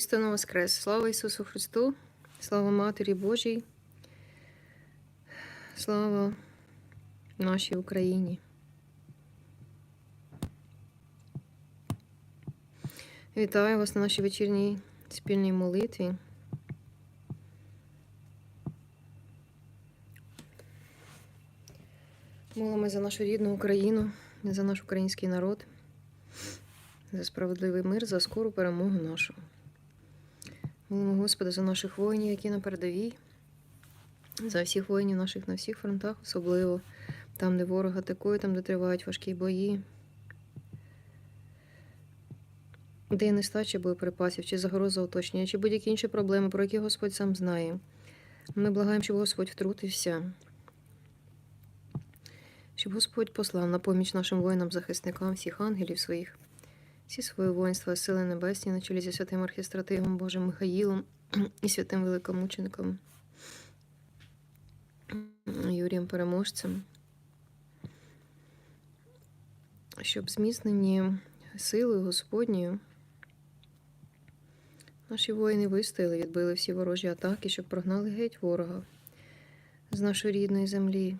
Істинно Воскрес! Слава Ісусу Христу! Слава Матері Божій! Слава нашій Україні! Вітаю вас на нашій вечірній спільній молитві. Молимо за нашу рідну Україну, за наш український народ, за справедливий мир, за скору перемогу нашу. Молимо Господа за наших воїнів, які на передовій, за всіх воїнів наших на всіх фронтах, особливо там, де ворог атакує, там, де тривають важкі бої, де є нестача боєприпасів, чи загроза оточення, чи будь-які інші проблеми, про які Господь сам знає. Ми благаємо, щоб Господь втрутився, щоб Господь послав на поміч нашим воїнам-захисникам всіх ангелів своїх всі свої воїнства, сили небесні, на чолі зі святим архістратигом Божим Михаїлом і святим великомучеником Юрієм Переможцем, щоб зміцнені силою Господньою наші воїни вистояли, відбили всі ворожі атаки, щоб прогнали геть ворога з нашої рідної землі.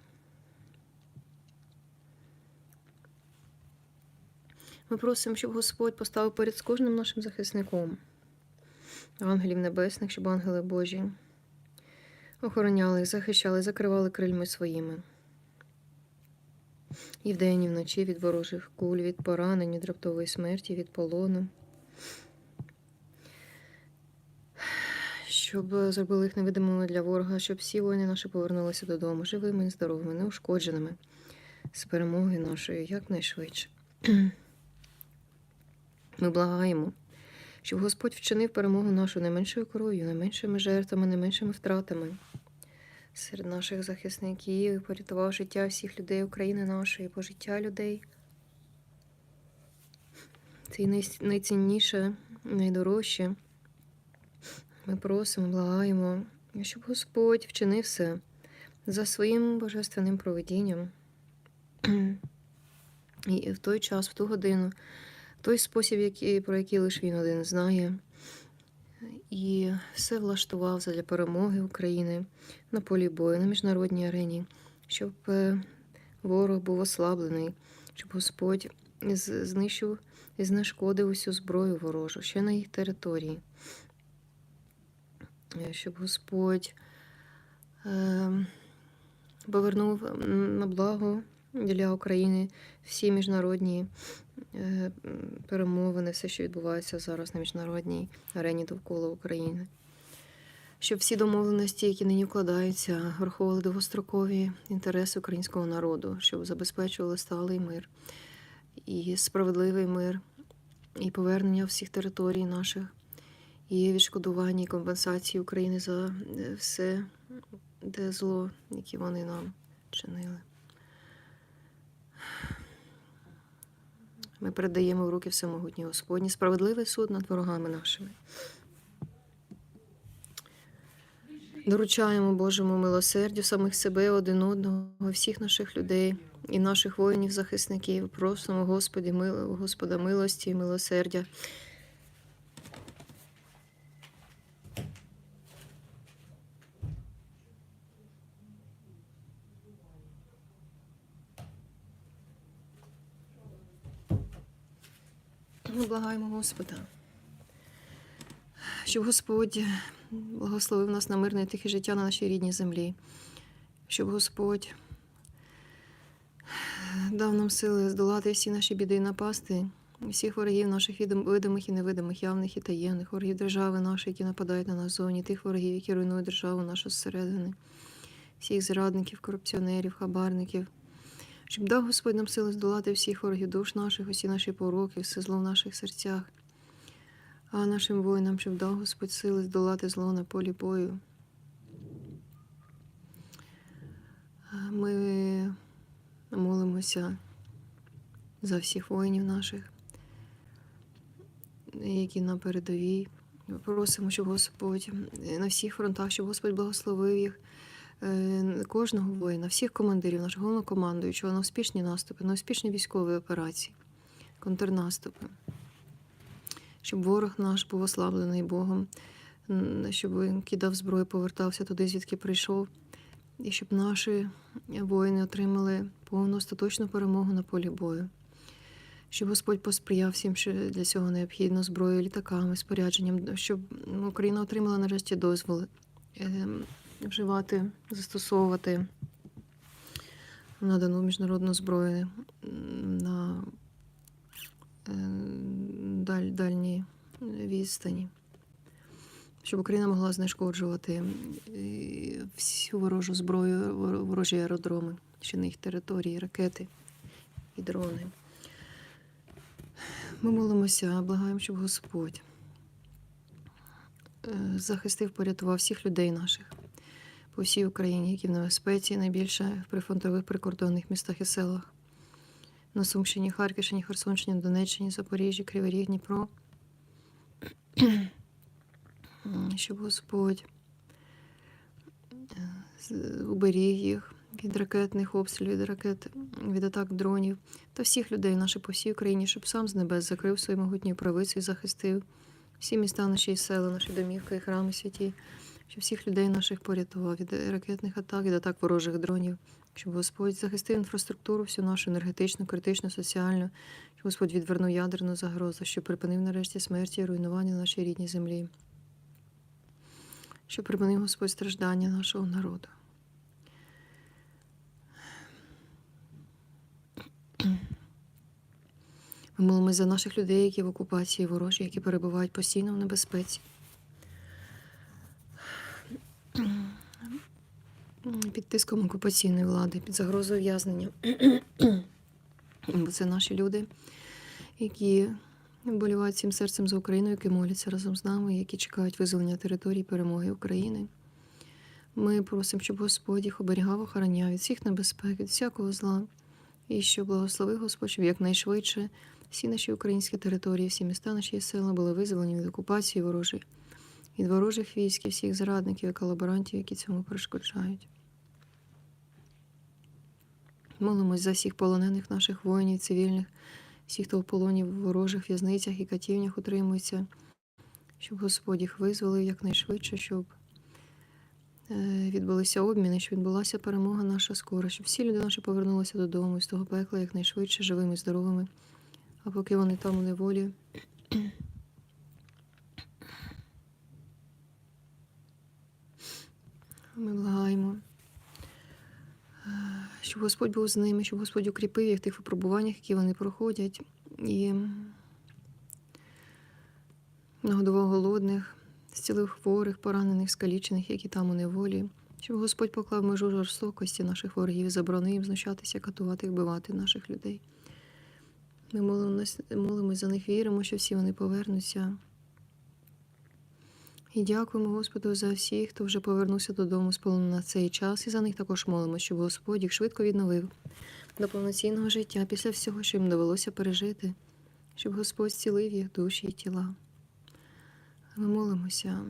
Ми просимо, щоб Господь поставив перед кожним нашим захисником, ангелів небесних, щоб ангели Божі охороняли захищали, закривали крильми своїми. І вдень, і вночі від ворожих куль, від поранень, від раптової смерті, від полону. Щоб зробили їх невидимими для ворога, щоб всі воїни наші повернулися додому живими здоровими, неушкодженими, з перемоги нашої якнайшвидше. Ми благаємо, щоб Господь вчинив перемогу нашу не меншою кров'ю, не меншими жертвами, не меншими втратами серед наших захисників, порятував життя всіх людей України нашої, по життя людей. Це найцінніше, найдорожче. Ми просимо, благаємо, щоб Господь вчинив все за своїм божественним проведінням. І в той час, в ту годину, той спосіб, який, про який лише він один знає, і все влаштував для перемоги України на полі бою, на міжнародній арені, щоб е, ворог був ослаблений, щоб Господь знищив і знешкодив усю зброю ворожу ще на їх території, Е, щоб Господь е, повернув на благо для України всі міжнародні перемовини, все, що відбувається зараз на міжнародній арені довкола України. Щоб всі домовленості, які нині вкладаються, враховували довгострокові інтереси українського народу, щоб забезпечували сталий мир і справедливий мир, і повернення всіх територій наших, і відшкодування і компенсації України за е, все те зло, яке вони нам чинили. Ми передаємо в руки всемогутній Господні справедливий суд над ворогами нашими. Доручаємо Божому милосердю самих себе, один одного, всіх наших людей і наших воїнів-захисників. Просимо Господі, мило Господа милості і милосердя. Ми благаємо Господа, щоб Господь благословив нас на мирне і тихе життя на нашій рідній землі, щоб Господь дав нам сили здолати всі наші біди і напасти, всіх ворогів наших видимих і невидимих, явних і таємних, ворогів держави нашої, які нападають на нас зовні, тих ворогів, які руйнують державу нашу зсередини, всіх зрадників, корупціонерів, хабарників. Щоб дав Господь нам сили здолати всіх ворогів душ наших, усі наші пороки, все зло в наших серцях. А нашим воїнам, щоб дав Господь сили здолати зло на полі бою. Ми молимося за всіх воїнів наших, які на передовій. Просимо, щоб Господь на всіх фронтах, щоб Господь благословив їх, кожного воїна, всіх командирів, нашого головнокомандуючого на успішні наступи, на успішні військові операції, контрнаступи. щоб ворог наш був ослаблений Богом, щоб він кидав зброю, повертався туди, звідки прийшов, і щоб наші воїни отримали повну остаточну перемогу на полі бою. Щоб Господь посприяв всім, що для цього необхідно зброєю, літаками, спорядженням, щоб Україна отримала нарешті дозвол ем, вживати, застосовувати надану міжнародну зброю на е, даль, дальній відстані. Щоб Україна могла знешкоджувати е, всю ворожу зброю, ворожі аеродроми, чи на їх території, ракети і дрони. Ми молимося, благаємо, щоб Господь е, захистив, порятував всіх людей наших по всій Україні, які в небезпеці, найбільше в прифронтових прикордонних містах і селах. На Сумщині, Харківщині, Херсонщині, Донеччині, Запоріжжі, Кривий Ріг, Дніпро. Щоб Господь е, уберіг їх від ракетних обстрілів, від ракет, від атак дронів та всіх людей наших по всій Україні, щоб сам з небес закрив свою могутньою правицею і захистив всі міста наші села, наші домівки і храми святі, щоб всіх людей наших порятував від ракетних атак, від атак ворожих дронів, щоб Господь захистив інфраструктуру, всю нашу енергетичну, критичну, соціальну, щоб Господь відвернув ядерну загрозу, щоб припинив нарешті смерті і руйнування на нашій рідній землі, щоб припинив Господь страждання нашого народу. Ми молимося за наших людей, які в окупації ворожі, які перебувають постійно в небезпеці. Під тиском окупаційної влади, під загрозою в'язнення. Бо це наші люди, які вболівають всім серцем за Україну, які моляться разом з нами, які чекають визволення території перемоги України. Ми просимо, щоб Господь їх оберігав, охороняв від всіх небезпек, від всякого зла, і щоб благословив Господь, щоб якнайшвидше всі наші українські території, всі міста наші села були визволені від окупації ворожої, від ворожих військ і всіх зрадників і колаборантів, які цьому перешкоджають. Молимось за всіх полонених наших воїнів, цивільних, всіх, хто в полоні в ворожих в'язницях і катівнях утримується, щоб Господь їх визволив якнайшвидше, щоб е, відбулися обміни, щоб відбулася перемога наша скоро, щоб всі люди наші повернулися додому з того пекла якнайшвидше, живими, здоровими. А поки вони там у неволі. Ми благаємо, е, щоб Господь був з ними, щоб Господь укріпив їх в тих випробуваннях, які вони проходять, і нагодував голодних, зцілив хворих, поранених, скалічених, які там у неволі, щоб Господь поклав межу жорстокості наших ворогів заборонив їм знущатися, катувати вбивати наших людей. Ми молимось, молимось за них, віримо, що всі вони повернуться. І дякуємо Господу за всіх, хто вже повернувся додому з полону на цей час, і за них також молимося, щоб Господь їх швидко відновив до повноцінного життя після всього, що їм довелося пережити, щоб Господь зцілив їх душі і тіла. Ми молимося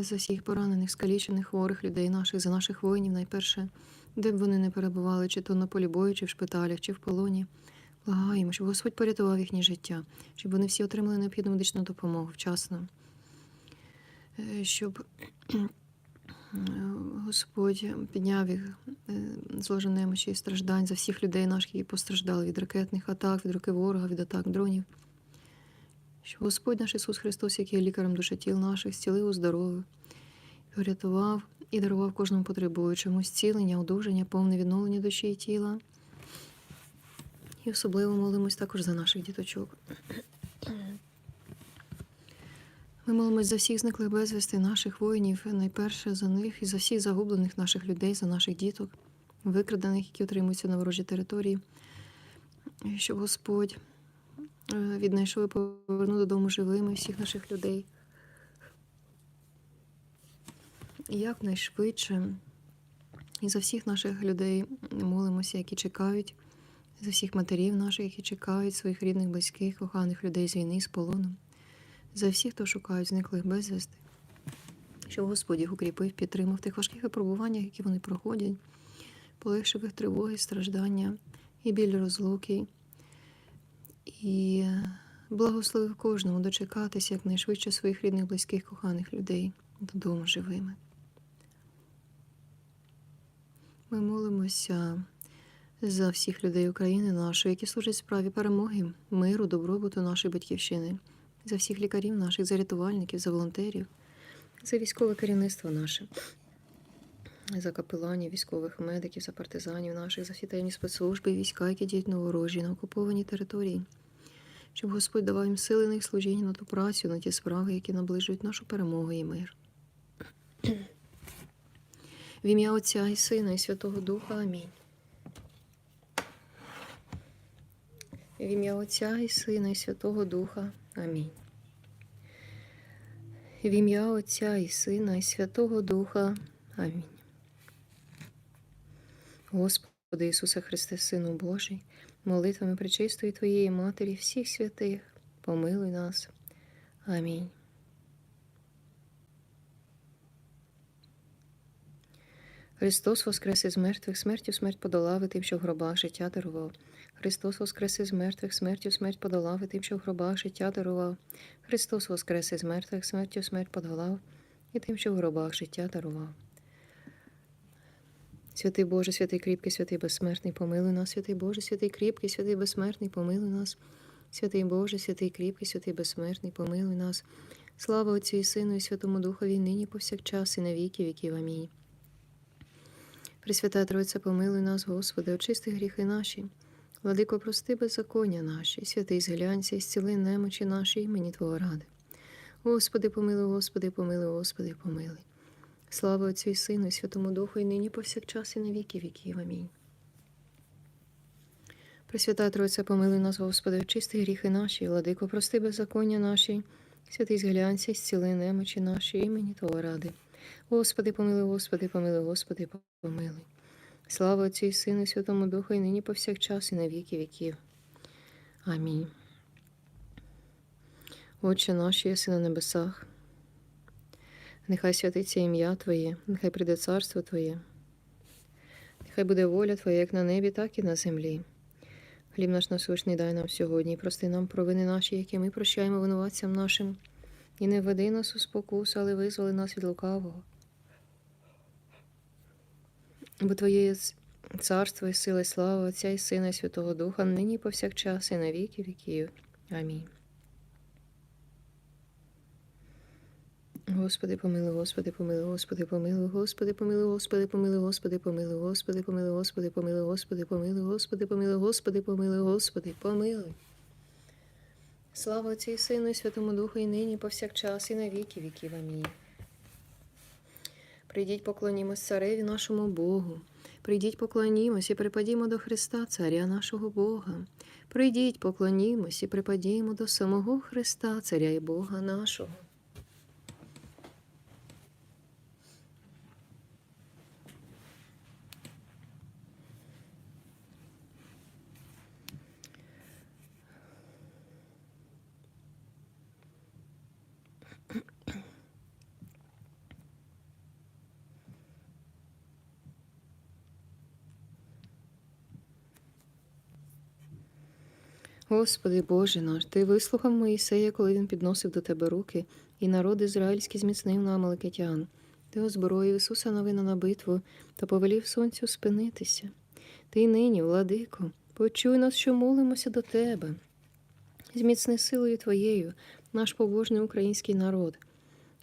за всіх поранених, скалічених, хворих людей наших, за наших воїнів, найперше, де б вони не перебували, чи то на полі бою, чи в шпиталях, чи в полоні. Благаємо, щоб Господь порятував їхнє життя, щоб вони всі отримали необхідну медичну допомогу вчасно. Е, Щоб е, Господь підняв їх е, з немочі і страждань за всіх людей наших, які постраждали від ракетних атак, від руки ворога, від атак дронів. Щоб Господь наш Ісус Христос, який є лікарем душі тіл наших, зцілив, оздоровив, врятував і дарував кожному потребуючому зцілення, одужання, повне відновлення душі і тіла. І особливо молимось також за наших діточок. Ми молимось за всіх зниклих безвісти наших воїнів, найперше за них і за всіх загублених наших людей, за наших діток, викрадених, які утримуються на ворожій території, щоб Господь е, віднайшов і повернув додому живими всіх наших людей. Якнайшвидше. І за всіх наших людей молимося, які чекають, за всіх матерів наших, які чекають своїх рідних, близьких, коханих людей з війни, з полону, за всіх, хто шукають зниклих безвісти, щоб Господь їх укріпив, підтримав тих важких випробуваннях, які вони проходять, полегшив їх тривоги, страждання і біль розлуки, і Благословив кожному дочекатися якнайшвидше своїх рідних, близьких, коханих людей додому живими. Ми молимося за всіх людей України нашої, які служать справі перемоги, миру, добробуту нашої батьківщини, за всіх лікарів наших, за рятувальників, за волонтерів, за військове керівництво наше, за капеланів, військових медиків, за партизанів наших, за всі спецслужби війська, які діють на ворожі, на окупованій території. Щоб Господь давав їм сили на їх служіння, на ту працю, на ті справи, які наближують нашу перемогу і мир. В ім'я Отця і Сина, і Святого Духа. Амінь. В ім'я Отця і Сина, і Святого Духа. Амінь. В ім'я Отця і Сина, і Святого Духа. Амінь. Господи Ісусе Христе, Сину Божий, молитвами пречистої Твоєї Матері, всіх святих, помилуй нас. Амінь. Христос воскрес із мертвих, смертю смерть подолав і тим, що в гробах життя дарував. Христос воскрес із мертвих, смертю смерть подолав і тим, що в гробах життя дарував. Христос воскрес із мертвих, смертю смерть подолав і тим, що в гробах життя дарував. Святий Боже, святий кріпкий, святий безсмертний, помилуй нас, святий Боже, святий кріпкий, святий безсмертний, помилуй нас. Святий Боже, святий кріпкий, святий безсмертний, помилуй нас. Слава Отцю і Сину, і Святому Духові, нині повсякчас, і на віки віків. Амінь. Пресвята Тройця, помилуй нас, Господи, очисти гріхи наші. Владико, прости беззаконня наші, святий зглянься, і зціли немочі наші, імені Твого ради. Господи, помилуй, Господи, помилуй, Господи, помилуй. Слава Отцю і Сину, і Святому Духу, і нині повсякчас, і на віки віків. Амінь. Пресвята Тройця, помилуй нас, Господи, очисти гріхи наші, владико, прости беззаконня наші, святий зглянься, і зціли немочі наші, імені Твого ради. Господи, помилуй, Господи, помилуй, Господи, помилуй. Слава Отцю і Сину, і Святому Духу, і нині повсякчас, і на віки віків. Амінь. Отче наш, єси на небесах, нехай святиться ім'я Твоє, нехай прийде царство Твоє, нехай буде воля Твоя, як на небі, так і на землі. Хліб наш насущний дай нам сьогодні, і прости нам провини наші, які ми прощаємо винуватцям нашим, і не введи нас у спокусу, але визволи нас від лукавого. Бо Твоє царство і сила, і слава Отця і Сина, і Святого Духа, нині повсякчас, і на віки віків. Амінь. Господи, помилуй, Господи, помилуй, Господи, помилуй, Господи, помилуй, Господи, помилуй, Господи, помилуй, Господи, помилуй, Господи, помилуй, Господи, помилуй, Господи, помилуй, Господи, помилуй, Господи, помилуй. Слава Отцю і Сину, і Святому Духу, і нині, повсякчас, і на віки віків. Амінь. Прийдіть, поклонімось цареві нашому Богу. Прийдіть, поклонімось і припадімо до Христа, Царя нашого Бога. Прийдіть, поклонімось і припадімо до самого Христа, Царя і Бога нашого. Господи Боже наш, Ти вислухав Моїсея, коли він підносив до Тебе руки, і народ ізраїльський зміцнив на Амалекитян. Ти озброїв Ісуса новина на битву та повелів сонцю спинитися. Ти й нині, владико, почуй нас, що молимося до Тебе. Зміцни силою Твоєю наш побожний український народ.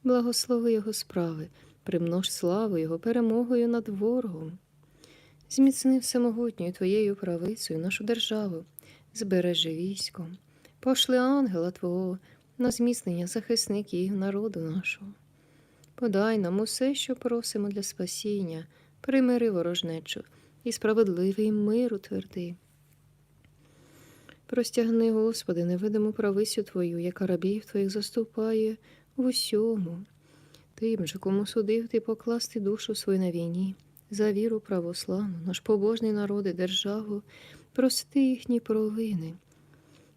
Благослови Його справи, примнож славу Його перемогою над ворогом. Зміцни всемогутньою Твоєю правицею нашу державу збережи військо, пошли ангела Твого на зміцнення захисників народу нашого. Подай нам усе, що просимо для спасіння, примири ворожнечу і справедливий мир утверди. Простягни, Господи, невидиму правицю Твою, яка рабів Твоїх заступає в усьому. Тим же, кому судив ти покласти душу свою на війні, за віру православну, наш побожний народ і державу, прости їхні провини.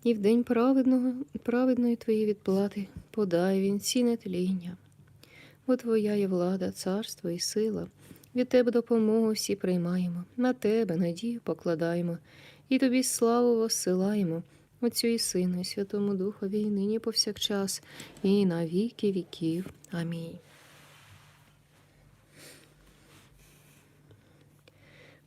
І в день праведного, праведної Твоєї відплати подай він ціни тління. Бо Твоя є влада, царство і сила. Від Тебе допомогу всі приймаємо, на Тебе надію покладаємо, і Тобі славу воссилаємо, Отцю і Сину, і Святому Духові, і нині повсякчас, і на віки віків. Амінь.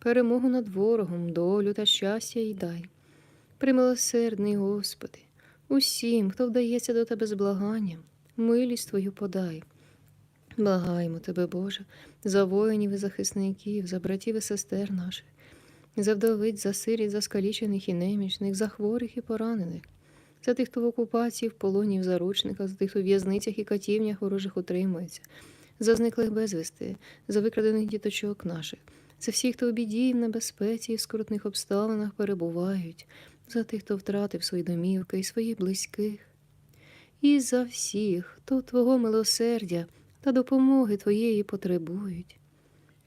перемогу над ворогом, долю та щастя й дай. Примилосердний Господи, усім, хто вдається до Тебе з благанням, милість Твою подай. Благаємо Тебе, Боже, за воїнів і захисників, за братів і сестер наших, за вдовиць, за сиріт, за скалічених і немічних, за хворих і поранених, за тих, хто в окупації, в полоні, в заручниках, за тих, хто в в'язницях і катівнях ворожих утримується, за зниклих безвісти, за викрадених діточок наших, за всіх, хто у біді і в небезпеці і в скрутних обставинах перебувають, за тих, хто втратив свої домівки і своїх близьких, і за всіх, хто Твого милосердя та допомоги Твоєї потребують.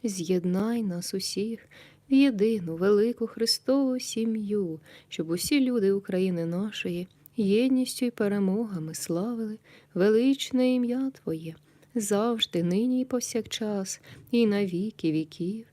З'єднай нас усіх в єдину велику Христову сім'ю, щоб усі люди України нашої єдністю й перемогами славили величне ім'я Твоє, завжди, нині і повсякчас, і на віки віків.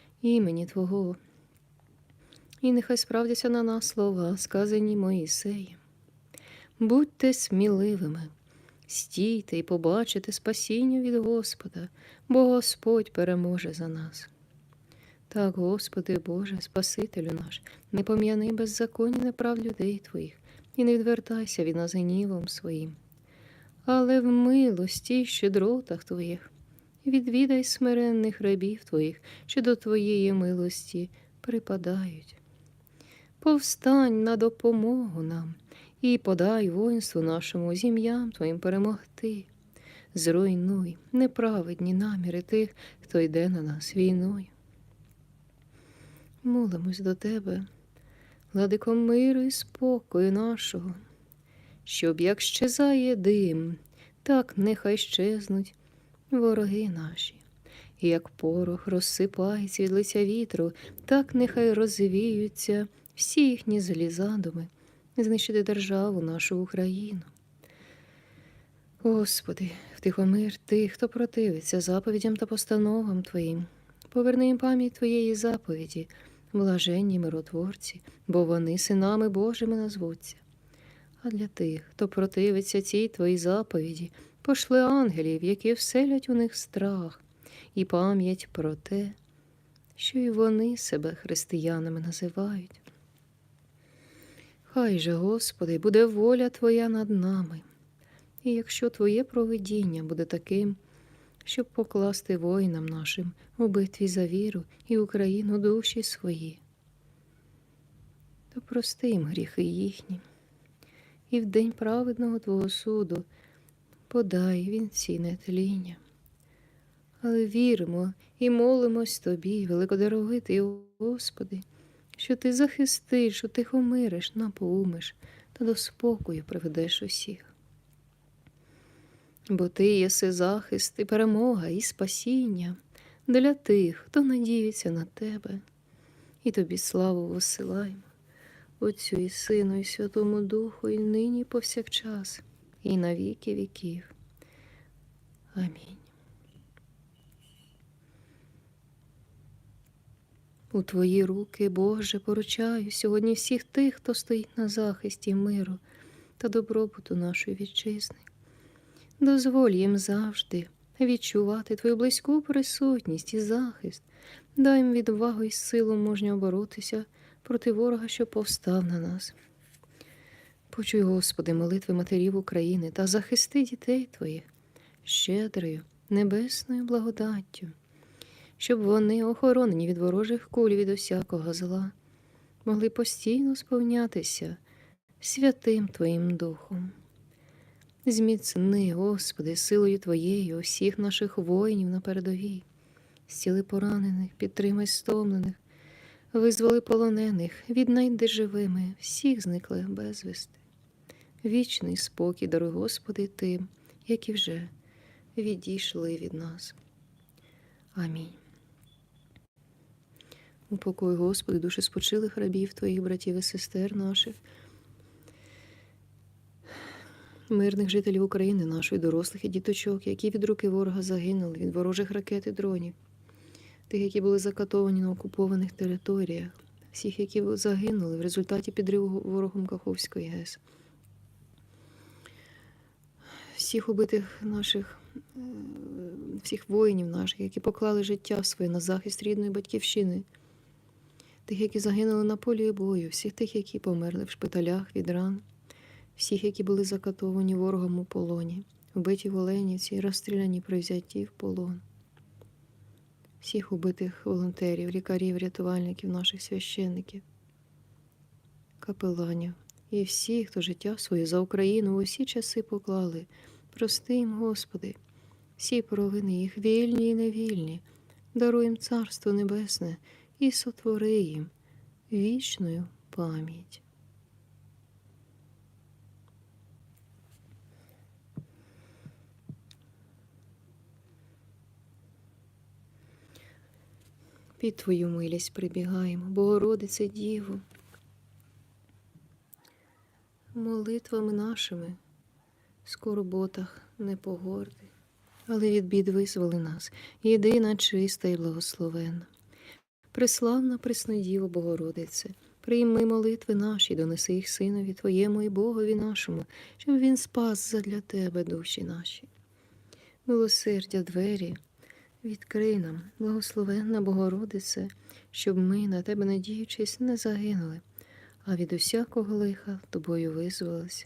імені Твого. І нехай справдяться на нас слова, сказані Моїсеєм. Будьте сміливими, стійте і побачите спасіння від Господа, бо Господь переможе за нас. Так, Господи Боже, Спасителю наш, не пом'яни беззаконня неправ людей Твоїх, і не відвертайся від нас гнівом своїм. Але в милості й щедротах Твоїх відвідай смиренних рабів Твоїх, що до Твоєї милості припадають. Повстань на допомогу нам і подай воїнству нашому зім'ям Твоїм перемогти. Зруйнуй неправедні наміри тих, хто йде на нас війною. Молимось до Тебе, владико миру і спокою нашого, щоб як щезає дим, так нехай щезнуть вороги наші, як порох розсипається від лиця вітру, так нехай розвіються всі їхні злі задуми, знищити державу нашу Україну. Господи, втихомир тих, хто противиться заповідям та постановам Твоїм. Поверни їм пам'ять Твоєї заповіді, блаженні миротворці, бо вони синами Божими назвуться. А для тих, хто противиться цій Твоїй заповіді, пошли ангелів, які вселять у них страх, і пам'ять про те, що і вони себе християнами називають. Хай же, Господи, буде воля Твоя над нами. І якщо Твоє провидіння буде таким, щоб покласти воїнам нашим у битві за віру і Україну душі свої, то прости їм гріхи їхні, і в день праведного Твого суду подай вінці нетління. Але віримо і молимось Тобі, великодоровитий Господи, що Ти захистиш, утихомириш, напоумиш та до спокою приведеш усіх бо ти єси захист і перемога і спасіння для тих, хто надіється на тебе, і тобі славу висилаємо, Отцю і Сину, і Святому Духу, і нині, і повсякчас, і на віки віків. Амінь. У Твої руки, Боже, поручаю сьогодні всіх тих, хто стоїть на захисті миру та добробуту нашої вітчизни. Дозволь їм завжди відчувати твою близьку присутність і захист, дай їм відвагу і силу мужньо боротися проти ворога, що повстав на нас. Почуй, Господи, молитви матерів України та захисти дітей Твоїх щедрою, небесною благодаттю, щоб вони, охоронені від ворожих куль від усякого зла, могли постійно сповнятися святим Твоїм Духом. Зміцни, Господи, силою Твоєю усіх наших воїнів на передовій, зціли поранених, підтримай стомлених, визволи полонених, віднайди живими всіх зниклих безвісти. Вічний спокій, даруй, Господи, тим, які вже відійшли від нас. Амінь. Упокой, Господи, душі спочилих рабів Твоїх братів і сестер наших, мирних жителів України, нашої, дорослих і діточок, які від руки ворога загинули, від ворожих ракет і дронів, тих, які були закатовані на окупованих територіях, всіх, які загинули в результаті підриву ворогом Каховської ГЕС, всіх убитих наших, е, всіх воїнів наших, які поклали життя своє на захист рідної батьківщини, тих, які загинули на полі бою, всіх тих, які померли в шпиталях від ран, всіх, які були закатовані ворогом у полоні, вбиті в Оленівці розстріляні при взятті в полон. Всіх убитих волонтерів, лікарів, рятувальників, наших священників, капеланів і всіх, хто життя своє за Україну в усі часи поклали. Прости їм, Господи, всі провини їх вільні і невільні, даруй їм Царство Небесне і сотвори їм вічною пам'ять. Під Твою милість прибігаємо, Богородице Діво. Молитвами нашими скорботах не погорди, але від бід визволи нас, єдина, чиста і благословенна. Преславна Преснодіво Богородице, прийми молитви наші, донеси їх Синові Твоєму і Богові нашому, щоб Він спас задля Тебе душі наші. Милосердя двері, відкрий нам, благословенна Богородице, щоб ми, на Тебе надіючись, не загинули, а від усякого лиха Тобою визволились,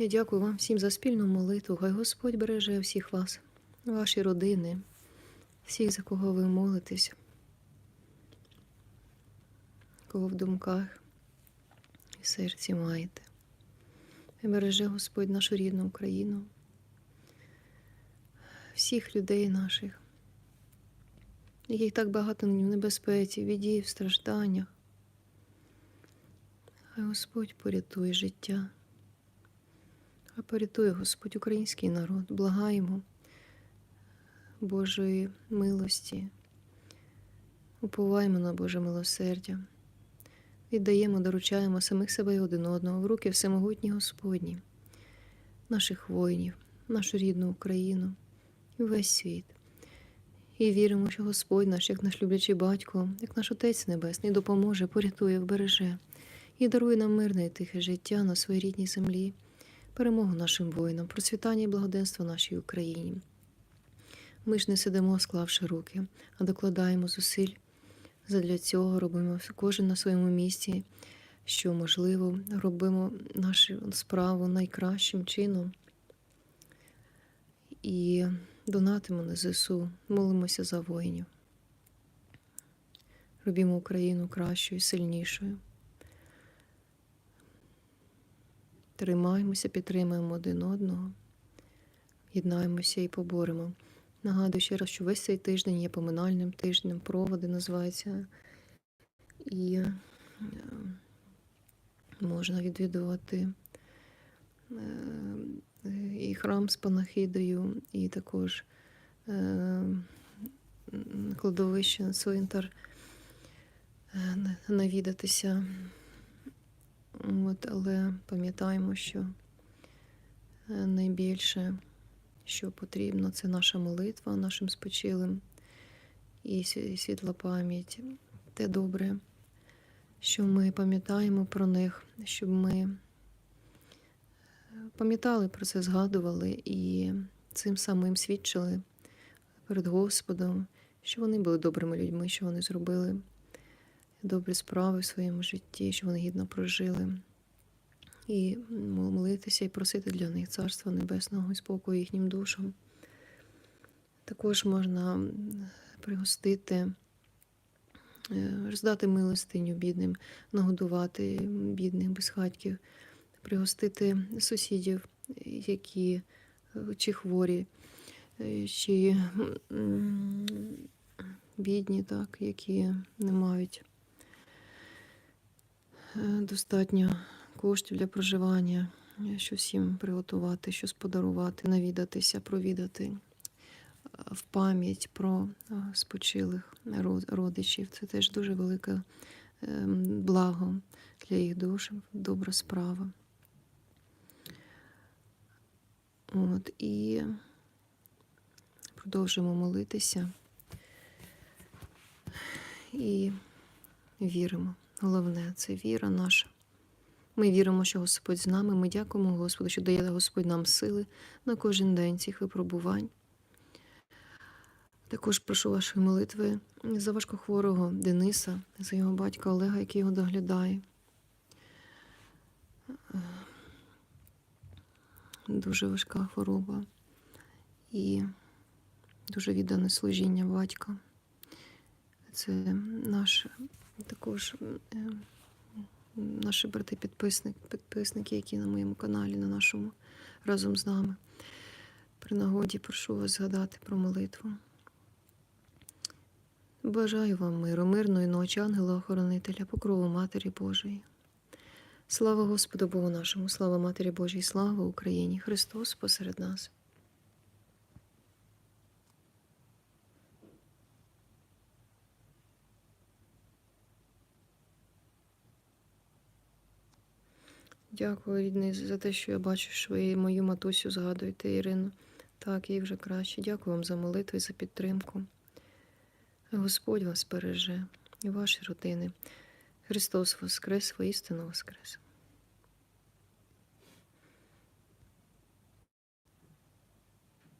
Я дякую вам всім за спільну молитву. Хай Господь береже всіх вас, ваші родини, всіх, за кого ви молитесь, кого в думках і серці маєте. Хай береже Господь нашу рідну Україну, всіх людей наших, яких так багато в небезпеці, віді, в стражданнях. Хай Господь порятує життя. А порятує Господь український народ, благаємо Божої милості, уповаємо на Боже милосердя, віддаємо, доручаємо самих себе і один одного в руки всемогутні Господні, наших воїнів, нашу рідну Україну і весь світ. І віримо, що Господь наш, як наш люблячий батько, як наш Отець Небесний, допоможе, порятує, вбереже і дарує нам мирне і тихе життя на своїй рідній землі перемогу нашим воїнам, процвітання і благоденство нашій Україні. Ми ж не сидимо, склавши руки, а докладаємо зусиль. Задля цього робимо кожен на своєму місці, що можливо, робимо нашу справу найкращим чином і донатимо на ЗСУ, молимося за воїнів. Робімо Україну кращою, сильнішою. Тримаємося, підтримуємо один одного, єднаємося і поборемо. Нагадую ще раз, що весь цей тиждень є поминальним тижнем, проводи називаються. І е, можна відвідувати е, і храм з панахидою, і також е, кладовище, цвинтар навідатися. От, але пам'ятаємо, що е, найбільше, що потрібно, це наша молитва нашим спочилим і світла пам'ять. Те добре, що ми пам'ятаємо про них, щоб ми е, пам'ятали про це, згадували і цим самим свідчили перед Господом, що вони були добрими людьми, що вони зробили добрі справи в своєму житті, що вони гідно прожили. І молитися і просити для них Царства Небесного і спокою їхнім душам. Також можна пригостити, е, роздати милостиню бідним, нагодувати бідних безхатьків, пригостити сусідів, які е, чи хворі, е, чи бідні, так, які не мають достатньо коштів для проживання, е, що всім приготувати, щось подарувати, навідатися, провідати е, в пам'ять про е, спочилих родичів. Це теж дуже велике ем, благо для їх душ, добра справа. От, і продовжуємо молитися і віримо. Головне це віра наша. Ми віримо, що Господь з нами. Ми дякуємо Господу, що дає Господь нам сили на кожен день цих випробувань. Також прошу вашої молитви за важкохворого Дениса, за його батька Олега, який його доглядає. Дуже важка хвороба і дуже віддане служіння батька. Це наш також е, наші брати підписник, підписники, які на моєму каналі, на нашому разом з нами. При нагоді прошу вас згадати про молитву. Бажаю вам миру, мирної ночі, ангела-охоронителя, покрову Матері Божої. Слава Господу Богу нашому, слава Матері Божій, слава Україні! Христос посеред нас. Дякую, рідний, за те, що я бачу, що ви мою матусю згадуєте, Ірину. Так, їй вже краще. Дякую вам за молитву і за підтримку. Господь вас береже і ваші родини. Христос Воскрес, воістину Воскрес.